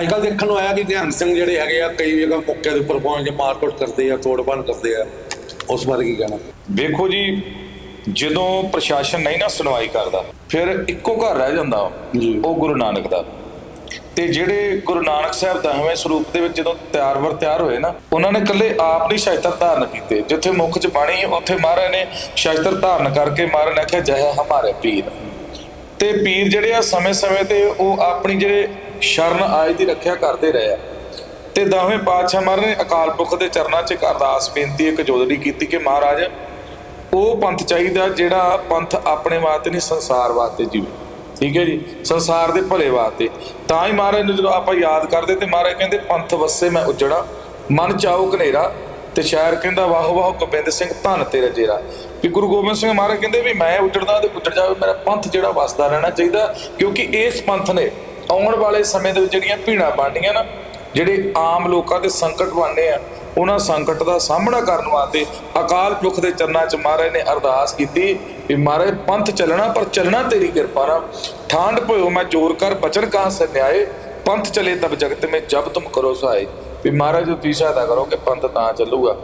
ਅੱਜ ਕੱਲ ਦੇਖਣ ਨੂੰ ਆਇਆ ਕਿ ਨਿਹੰਗ ਸਿੰਘ ਜਿਹੜੇ ਹੈਗੇ ਆ ਕਈ ਜਗ੍ਹਾ ਮੌਕੇ ਦੇ ਉੱਪਰ ਪਹੁੰਚ ਕੇ ਮਾਰਕੁੱਟ ਕਰਦੇ ਆ ਤੋੜਪਾਨ ਕਰਦੇ ਆ। ਉਸ ਬਾਰੇ ਕੀ ਕਹਿਣਾ? ਵੇਖੋ ਜੀ ਜਦੋਂ ਪ੍ਰਸ਼ਾਸਨ ਨਹੀਂ ਨਾ ਸੁਣਵਾਈ ਕਰਦਾ ਫਿਰ ਇੱਕੋ ਘਰ ਰਹਿ ਜਾਂਦਾ। ਉਹ ਗੁਰੂ ਨਾਨਕ ਦਾ। ਤੇ ਜਿਹੜੇ ਗੁਰੂ ਨਾਨਕ ਸਾਹਿਬ ਦਸਵੇਂ ਸਰੂਪ ਦੇ ਵਿੱਚ ਜਦੋਂ ਤਿਆਰ ਵਰ ਤਿਆਰ ਹੋਏ ਨਾ ਉਹਨਾਂ ਨੇ ਇਕੱਲੇ ਆਪ ਨਹੀਂ ਸ਼ਸਤਰ ਧਾਰਨ ਕੀਤੇ। ਜਿੱਥੇ ਮੁੱਖ ਚ ਬਾਣੀ ਉੱਥੇ ਮਹਾਰਾਜ ਨੇ ਸ਼ਸਤਰ ਧਾਰਨ ਕਰਕੇ ਮਹਾਰਾਜ ਨੇ ਆਖਿਆ ਜੈ ਹਮਾਰੇ ਪੀਰ। ਤੇ ਪੀਰ ਜਿਹੜੇ ਆ ਸਮੇਂ-ਸਮੇਂ ਤੇ ਉਹ ਆਪਣੀ ਜਿਹੜੇ ਸ਼ਰਨ ਆਜ ਦੀ ਰੱਖਿਆ ਕਰਦੇ ਰਹੇ ਆ। ਤੇ ਦਸਵੇਂ ਪਾਤਸ਼ਾਹ ਮਹਾਰਾਜ ਨੇ ਅਕਾਲ ਪੁਰਖ ਦੇ ਚਰਨਾਂ 'ਚ ਇੱਕ ਅਰਦਾਸ ਬੇਨਤੀ, ਇੱਕ ਜੋਦੜੀ ਕੀਤੀ ਕਿ ਮਹਾਰਾਜ, ਉਹ ਪੰਥ ਚਾਹੀਦਾ ਜਿਹੜਾ ਪੰਥ ਆਪਣੇ ਵਾਸਤੇ ਨਹੀਂ, ਸੰਸਾਰ ਵਾਸਤੇ ਜੀਵੇ। ਠੀਕ ਹੈ ਜੀ? ਸੰਸਾਰ ਦੇ ਭਲੇ ਵਾਸਤੇ। ਤਾਂ ਹੀ ਮਹਾਰਾਜ ਨੂੰ ਜਦੋਂ ਆਪਾਂ ਯਾਦ ਕਰਦੇ ਤੇ ਮਹਾਰਾਜ ਕਹਿੰਦੇ, ਪੰਥ ਵਸੇ ਮੈਂ ਉਜੜਾ, ਮਨ ਚਾਉ ਘਨੇਰਾ, ਤੇ ਸ਼ਾਇਰ ਕਹਿੰਦਾ, ਵਾਹ ਵਾਹ ਗੋਬਿੰਦ ਸਿੰਘ, ਧਨ ਤੇਰਾ ਜੇਰਾ। ਵੀ ਗੁਰੂ ਗੋਬਿੰਦ ਸਿੰਘ ਮਹਾਰਾਜ ਕਹਿੰਦੇ ਵੀ ਮੈਂ ਉਜੜਦਾ ਤੇ ਉਜੜ ਜਾਵੇ, ਮੇਰਾ ਪੰਥ ਜਿਹੜਾ ਵਸਦਾ ਰਹਿਣਾ ਚਾਹੀਦਾ, ਕਿਉਂਕਿ ਇਸ ਪੰਥ ਨੇ ਆਉਣ ਵਾਲੇ ਸਮੇਂ ਦੇ ਵਿੱਚ ਜਿਹੜੀਆਂ ਭੀੜਾਂ ਬਣਨੀਆਂ ਨਾ, ਜਿਹੜੇ ਆਮ ਲੋਕਾਂ ਦੇ ਸੰਕਟ ਬਣਨੇ ਆ, ਉਹਨਾਂ ਸੰਕਟ ਦਾ ਸਾਹਮਣਾ ਕਰਨ ਵਾਸਤੇ ਅਕਾਲ ਪੁਰਖ ਦੇ ਚਰਨਾਂ 'ਚ ਮਹਾਰਾਜ ਨੇ ਅਰਦਾਸ ਕੀਤੀ ਵੀ ਮਹਾਰਾਜ ਪੰਥ ਚੱਲਣਾ, ਪਰ ਚੱਲਣਾ ਤੇਰੀ ਕਿਰਪਾ ਨਾਲ। ਠਾਂਡ ਭਇਓ, ਮੈਂ ਜੋਰ ਕਰ ਬਚਨ ਕਾਂ ਸੇ ਪੰਥ ਚਲੇ ਤਬ ਜਗਤ ਮੇ ਜਬ ਤੁਮ ਕਰੋ ਸਹਾਏ। ਵੀ ਮਹਾਰਾਜ ਜੋ ਤੁਸੀਂ ਸਹਾਇਤਾ ਕਰੋ ਕਿ ਪੰਥ ਤਾਂ ਚੱਲੂਗਾ।